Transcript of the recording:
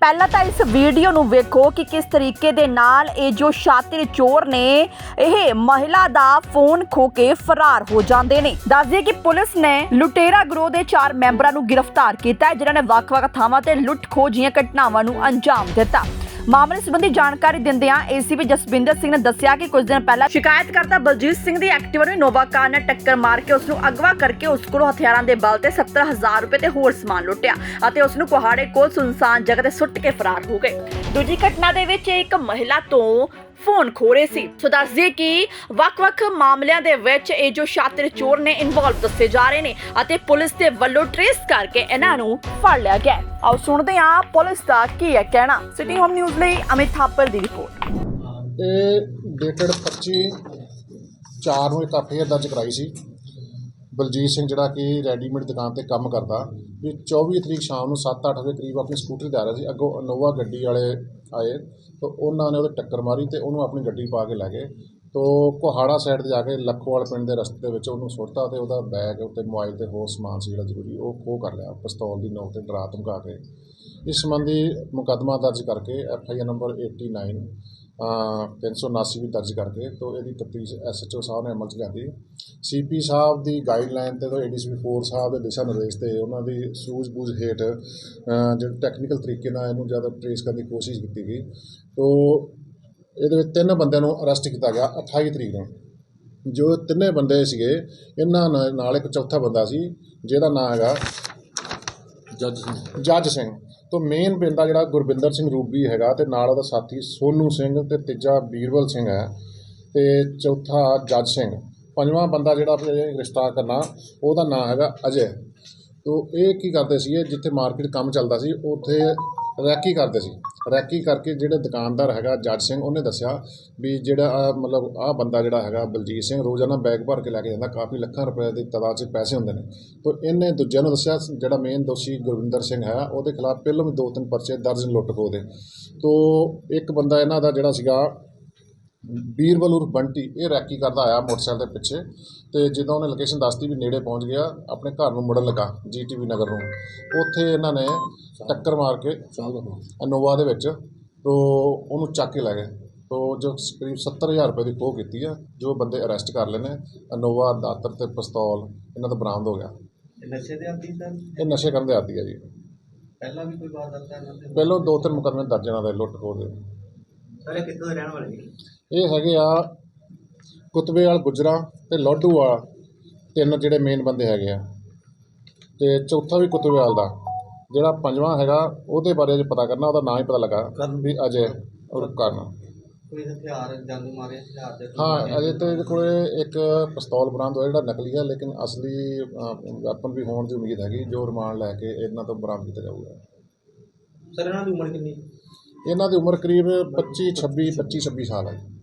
ਪਹਿਲਾਂ ਤਾਂ ਇਸ ਵੀਡੀਓ ਨੂੰ ਵੇਖੋ ਕਿ ਕਿਸ ਤਰੀਕੇ ਦੇ ਨਾਲ ਇਹ ਜੋ ਸ਼ਾਤਿਰ ਚੋਰ ਨੇ, ਇਹ ਮਹਿਲਾ ਦਾ ਫੋਨ ਖੋ ਕੇ ਫਰਾਰ ਹੋ ਜਾਂਦੇ ਨੇ। ਦੱਸਦੇ ਕਿ ਪੁਲਿਸ ਨੇ ਲੁਟੇਰਾ ਗਰੋਹ ਦੇ ਚਾਰ ਮੈਂਬਰਾਂ ਨੂੰ ਗ੍ਰਿਫਤਾਰ ਕੀਤਾ ਹੈ, ਜਿਨ੍ਹਾਂ ਨੇ ਵੱਖ-ਵੱਖ ਥਾਵਾਂ ਤੇ ਲੁੱਟ ਖੋਹ ਜੀਆਂ ਘਟਨਾਵਾਂ ਨੂੰ ਅੰਜਾਮ ਦਿੱਤਾ। ਮਾਮਲੇ ਸੰਬੰਧੀ ਜਾਣਕਾਰੀ ਦਿੰਦਿਆਂ ਏਸੀਪੀ ਜਸਵਿੰਦਰ ਸਿੰਘ ਨੇ ਦੱਸਿਆ ਕਿ ਕੁਝ ਦਿਨ ਪਹਿਲਾਂ ਸ਼ਿਕਾਇਤਕਰਤਾ ਬਲਜੀਤ ਸਿੰਘ ਦੀ ਐਕਟਿਵਾ ਨੂੰ ਇਨੋਵਾ ਕਾਰ ਨਾਲ ਟੱਕਰ ਮਾਰ ਕੇ ਉਸ ਨੂੰ ਅਗਵਾ ਕਰਕੇ ਉਸ ਕੋਲੋਂ ਹਥਿਆਰਾਂ ਦੇ ਬਲ ਤੇ 70000 ਰੁਪਏ ਤੇ ਹੋਰ ਸਮਾਨ ਲੁੱਟਿਆ ਅਤੇ ਉਸ ਨੂੰ ਕੁਹਾੜੇ ਕੋਲ ਸੁਨਸਾਨ ਜਗ੍ਹਾ ਤੇ ਸੁੱਟ ਕੇ ਫਰਾਰ ਹੋ ਗਏ। ਦੂਜੀ ਘਟਨਾ ਦੇ ਵਿੱਚ ਇੱਕ ਮਹਿਲਾ ਤੋਂ ਫੋਨ ਖੋਰੇ ਸੀ। ਸੋ ਦੱਸਦੇ ਕਿ ਵੱਖ-ਵੱਖ ਮਾਮਲਿਆਂ ਦੇ ਵਿੱਚ ਇਹ ਜੋ ਸ਼ਾਤਿਰ ਚੋਰ ਨੇ ਇਨਵੋਲਵ ਦੱਸੇ ਜਾ ਰਹੇ ਨੇ ਅਤੇ ਪੁਲਿਸ ਦੇ ਵੱਲੋਂ ਟ੍ਰੇਸ ਕਰਕੇ ਇਹਨਾਂ ਨੂੰ ਫੜ ਲਿਆ ਗਿਆ ਆਓ ਸੁਣਦੇ ਹਾਂ ਪੁਲਿਸ ਦਾ ਕੀ ਹੈ ਕਹਿਣਾ। ਸਿਟੀ ਹੋਮ ਨਿਊਜ਼ ਲਈ ਅਮਿਤ ਥਾਪਰ ਦੀ ਰਿਪੋਰਟ। ਇਹ ਡੇਟਡ 25 4 ਨੂੰ ਇੱਕ ਐਫਆਈਆਰ ਦਰਜ ਕਰਾਈ ਸੀ। ਬਲਜੀਤ ਸਿੰਘ ਜਿਹੜਾ ਕਿ ਰੈਡੀਮੇਡ ਦੁਕਾਨ ਤੇ ਕੰਮ ਕਰਦਾ, ਵੀ 24 ਤਰੀਕ ਸ਼ਾਮ ਨੂੰ 7-8 ਦੇ ਕਰੀਬ ਆਪਣੀ ਸਕੂਟਰ ਤੇ ਆ ਰਿਹਾ ਸੀ, ਅੱਗੋਂ ਇਨੋਵਾ ਗੱਡੀ ਵਾਲੇ ਆਏ, ਤਾਂ ਉਹਨਾਂ ਨੇ ਉਹਦੇ ਟੱਕਰ ਮਾਰੀ ਤੇ ਉਹਨੂੰ ਆਪਣੀ ਗੱਡੀ ਪਾ ਕੇ ਲੈ ਗਏ, ਤੋ ਕੋਹਾੜਾ ਸਾਈਡ ਤੇ ਜਾ ਕੇ ਲੱਖੋਵਾਲ ਪਿੰਡ ਦੇ ਰਸਤੇ ਦੇ ਵਿੱਚ ਉਹਨੂੰ ਸੁੱਟਤਾ ਤੇ ਉਹਦਾ ਬੈਗ ਉੱਤੇ ਮੋਬਾਈਲ ਤੇ ਹੋਰ ਸਮਾਨ ਸੀ ਜਿਹੜਾ ਜ਼ਰੂਰੀ, ਉਹ ਖੋਹ ਕਰ ਲਿਆ, ਪਿਸਤੌਲ ਦੀ ਨੋਕ ਤੇ ਡਰਾ ਧਮਕਾ ਕੇ। ਇਸ ਸੰਬੰਧੀ ਮੁਕੱਦਮਾ ਦਰਜ ਕਰਕੇ ਐਫ ਆਈ ਆਰ ਨੰਬਰ 89 ਅ 379 ਵੀ ਦਰਜ ਕਰਕੇ ਤੋਂ ਇਹਦੀ ਤਫਤੀਸ਼ ਐਸਐਚਓ ਸਾਹਿਬ ਨੇ ਅਮਲ ਚ ਲਿਆਂਦੀ। ਸੀਪੀ ਸਾਹਿਬ ਦੀ ਗਾਈਡਲਾਈਨ ਤੇ ਤੋਂ ਏਡੀਸੀਪੀ 4 ਸਾਹਿਬ ਦੇ ਦਿਸ਼ਾ ਨਿਰਦੇਸ਼ ਤੇ ਉਹਨਾਂ ਦੀ ਸੂਝ-ਬੂਝ ਹੇਠ ਜਿਹੜੇ ਟੈਕਨੀਕਲ ਤਰੀਕੇ ਨਾਲ ਇਹਨੂੰ ਜ਼ਿਆਦਾ ਟ੍ਰੇਸ ਕਰਨ ਦੀ ਕੋਸ਼ਿਸ਼ ਕੀਤੀ ਗਈ। ਤੋਂ ਇਹਦੇ ਵਿੱਚ ਤਿੰਨ ਬੰਦਿਆਂ ਨੂੰ ਅਰੈਸਟ ਕੀਤਾ ਗਿਆ 28 ਤਰੀਕ ਨੂੰ। ਜੋ ਤਿੰਨੇ ਬੰਦੇ ਸੀਗੇ ਇਹਨਾਂ ਨਾਲ ਇੱਕ ਚੌਥਾ ਬੰਦਾ ਸੀ ਜਿਹਦਾ ਨਾਮ ਹੈਗਾ ਜੱਜ ਸਿੰਘ। ਜੱਜ ਸਿੰਘ। ਤੋਂ ਮੇਨ ਪਿੰਡ ਦਾ ਜਿਹੜਾ ਗੁਰਬਿੰਦਰ ਸਿੰਘ ਰੂਬੀ ਹੈਗਾ ਤੇ ਨਾਲ ਉਹਦਾ ਸਾਥੀ ਸੋਨੂ ਸਿੰਘ ਤੇ ਤੀਜਾ ਬੀਰਬਲ ਸਿੰਘ ਹੈ ਤੇ ਚੌਥਾ ਜੱਜ ਸਿੰਘ। ਪੰਜਵਾਂ ਬੰਦਾ ਜਿਹੜਾ ਰਿਸ਼ਤਾ ਕਰਨਾ, ਉਹਦਾ ਨਾਂ ਹੈਗਾ ਅਜੇ। ਤੋਂ ਇਹ ਕੀ ਕਰਦੇ ਸੀ ਜਿੱਥੇ ਮਾਰਕੀਟ ਕੰਮ ਚੱਲਦਾ ਸੀ, ਉੱਥੇ ਰੈਕੀ ਕਰਦੇ ਸੀ। ਰੈਕੀ ਕਰਕੇ ਜਿਹੜੇ ਦੁਕਾਨਦਾਰ ਹੈਗਾ, ਜੱਜ ਸਿੰਘ, ਉਹਨੇ ਦੱਸਿਆ ਵੀ ਜਿਹੜਾ ਆਹ ਮਤਲਬ ਆਹ ਬੰਦਾ ਜਿਹੜਾ ਹੈਗਾ, ਬਲਜੀਤ ਸਿੰਘ, ਰੋਜ਼ਾਨਾ ਬੈਗ ਭਰ ਕੇ ਲੈ ਕੇ ਜਾਂਦਾ, ਕਾਫੀ ਲੱਖਾਂ ਰੁਪਏ ਦੀ ਤਦਾਦ 'ਚ ਪੈਸੇ ਹੁੰਦੇ ਨੇ। ਤੋਂ ਇਹਨੇ ਦੂਜਿਆਂ ਨੂੰ ਦੱਸਿਆ, ਜਿਹੜਾ ਮੇਨ ਦੋਸ਼ੀ ਗੁਰਵਿੰਦਰ ਸਿੰਘ ਹੈ, ਉਹਦੇ ਖਿਲਾਫ ਪਹਿਲਾਂ ਵੀ ਦੋ ਤਿੰਨ ਪਰਚੇ ਦਰਜ ਲੁੱਟ ਖੋਹ ਦੇ। ਤੋਂ ਇੱਕ ਬੰਦਾ ਇਹਨਾਂ ਦਾ ਜਿਹੜਾ ਸੀਗਾ ਬੀਰਬਲ ਉਰ ਬੰਟੀ ਇਹ ਰੈਕੀ ਕਰਦਾ ਆਇਆ ਮੋਟਰਸਾਈਕਲ ਦੇ ਪਿੱਛੇ ਤੇ ਜਦੋਂ ਉਹਨੇ ਲੋਕੇਸ਼ਨ ਦੱਸਤੀ ਵੀ ਨੇੜੇ ਪਹੁੰਚ ਗਿਆ ਆਪਣੇ ਘਰ ਨੂੰ ਮੁੜਨ ਲੱਗਾ ਜੀਟੀਵੀ ਨਗਰ ਨੂੰ ਉੱਥੇ ਇਹਨਾਂ ਨੇ ਟੱਕਰ ਮਾਰ ਕੇ ਇਨੋਵਾ ਦੇ ਵਿੱਚ ਤੋਂ ਉਹਨੂੰ ਚੱਕ ਕੇ ਲੈ ਗਏ ਤੋਂ ਜੋ ਕਰੀਬ 70000 ਰੁਪਏ ਦੀ ਖੋਹ ਕੀਤੀ ਆ ਜੋ ਬੰਦੇ ਅਰੈਸਟ ਕਰ ਲਏ ਨੇ ਇਨੋਵਾ ਦਾਤਰ ਤੇ ਪਿਸਤੌਲ ਇਹਨਾਂ ਦਾ ਬਰਾਮਦ ਹੋ ਗਿਆ ਇਹ ਨਸ਼ੇ ਦੇ ਆਦੀ ਸਰ? ਇਹ ਨਸ਼ੇ ਕਰਨ ਦੇ ਆਦੀ ਆ ਜੀ। ਪਹਿਲਾਂ ਵੀ ਕੋਈ ਵਾਰਦਾਤ ਪਹਿਲਾਂ ਦੋ ਤਿੰਨ ਮੁਕੱਦਮੇ ਦਰਜ ਇਹਨਾਂ ਦੇ ਲੁੱਟ ਖੋਹ ਦੇ। ਸਾਰੇ ਕਿੱਥੋਂ ਦੇ ਰਹਿਣ ਵਾਲੇ ਨੇ ਇਹ ਹੈਗੇ ਆ ਕੁਤਬੇਵਾਲ ਗੁਜਰਾ ਤੇ ਲੋਡੂਵਾਲ ਤਿੰਨ ਜਿਹੜੇ ਮੇਨ ਬੰਦੇ ਹੈਗੇ ਆ। ਤੇ ਚੌਥਾ ਵੀ ਕੁਤਬੇਵਾਲ ਦਾ ਜਿਹੜਾ ਪੰਜਵਾਂ ਹੈਗਾ ਉਹਦੇ ਬਾਰੇ ਜੇ ਪਤਾ ਕਰਨਾ ਉਹਦਾ ਨਾਂ ਹੀ ਪਤਾ ਲੱਗਾ ਵੀ ਅਜੇ ਔਰ ਕਰਨ। ਕੋਈ ਹਥਿਆਰ ਜਾਨੂ ਮਾਰੇ ਹਥਿਆਰ ਦੇ ਕੋਈ ਹਾਂ ਮਾਰੇ? ਅਜੇ ਤੇ ਇਹਦੇ ਕੋਲੇ ਇੱਕ ਪਿਸਤੌਲ ਬਰਾਮਦ ਹੋਇਆ ਜਿਹੜਾ ਨਕਲੀ ਹੈ ਲੇਕਿਨ ਅਸਲੀ ਵੈਪਨ ਵੀ ਹੋਣ ਦੀ ਉਮੀਦ ਹੈਗੀ ਜੋ ਰਿਮਾਂਡ ਲੈ ਕੇ ਇਹਨਾਂ ਤੋਂ ਬਰਾਮਦ ਕੀਤਾ ਜਾਊਗਾ। ਸਰ ਇਹਨਾਂ ਦੀ ਉਮਰ ਕਿੰਨੀ? ਇਹਨਾਂ ਦੀ ਉਮਰ ਕਰੀਬ 25 26 25 26 ਸਾਲ ਹੈ